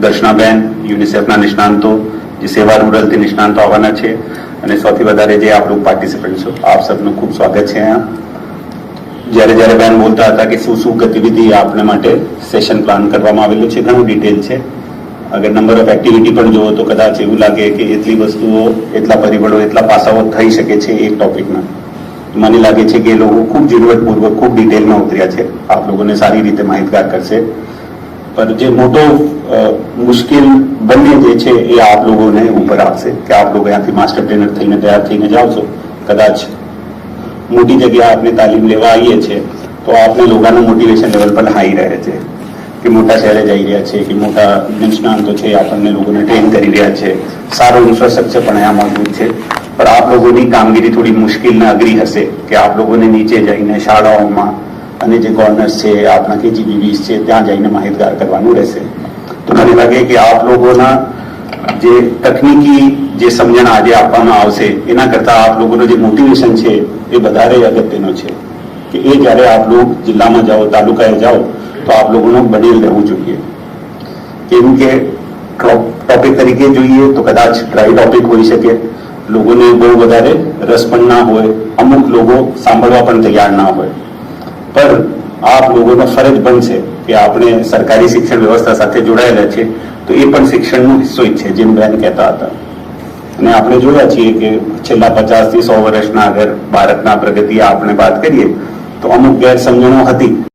દર્શનાબેન, યુનિસેફના નિષ્ણાંતો, જે સેવા રૂરલથી નિષ્ણાંતો આવવાના છે. અને સૌથી વધારે જે આપણું પાર્ટિસિપન્ટ છો, આપ સબનું ખૂબ સ્વાગત છે અહીંયા. જ્યારે જ્યારે બેન બોલતા હતા કે શું શું ગતિવિધિ આપને માટે સેશન પ્લાન કરવામાં આવેલું છે, ઘણું ડિટેલ છે. અગર નંબર ઓફ એક્ટિવિટી પણ જુઓ તો કદાચ એવું લાગે કે એટલી વસ્તુઓ, એટલા પરિબળો, એટલા પાસાઓ થઈ શકે છે એક ટોપિકમાં મને લાગે છે કે એ લોકો ખૂબ ઝીણવટપૂર્વક ખૂબ ડિટેલમાં ઉતર્યા છે. આપ લોકોને સારી રીતે માહિતગાર કરશે. પણ જે મોટો મુશ્કેલ બંને જે છે એ આપ લોકોને ઉપર આવશે કે આપ લોકો અહીંયાથી માસ્ટર ટ્રેનર થઈને તૈયાર થઈને જાઓ છો કદાચ મોટી જગ્યા આપણે તાલીમ લેવા આવીએ છીએ તો આપણે લોકોનું મોટિવેશન લેવલ પણ હાઈ રહે છે કે મોટા શહેરે જઈ રહ્યા છે કે મોટા નિષ્ણાંતો છે આપણને લોકોને ટ્રેન કરી રહ્યા છે સારું ઇન્ફ્રાસ્ટ્રક્ચર પણ અહીંયા મોજૂદ છે પણ આપ લોકોની કામગીરી થોડી મુશ્કેલ ને અઘરી હશે કે આપ લોકોને નીચે જઈને શાળાઓમાં અને જે કોર્નર્સ છે આપણા કેજીબીવીસ છે, ત્યાં જઈને માહિતગાર કરવાનું રહેશે. તો મને લાગે કે આપ લોકોના જે તકનીકી જે સમજણ આજે આપવામાં આવશે, એના કરતાં આપ લોકોનો જે મોટિવેશન છે, એ વધારે અગત્યનો છે. કે એ જ્યારે આપ લોકો જિલ્લામાં જાઓ, તાલુકાએ જાઓ, તો આપ લોકોનું બનેલ રહેવું જોઈએ. કેમ કે ટોપિક તરીકે જોઈએ તો કદાચ ડ્રાય ટોપિક હોઈ શકે. લોકોને બહુ વધારે રસ પણ ના હોય. અમુક લોકો સાંભળવા પણ તૈયાર ના હોય. પણ આપ લોકોનો ફરજ બનશે કે આપણે સરકારી શિક્ષણ વ્યવસ્થા સાથે જોડાયેલા છે તો એ પણ શિક્ષણનો હિસ્સો જ છે, જેમ બેન કહેતા હતા. અને આપણે જોયા છીએ કે છેલ્લા પચાસથી સો વર્ષના અગર ભારતના પ્રગતિ આપણે વાત કરીએ, તો અમુક ગેરસમજણો હતી.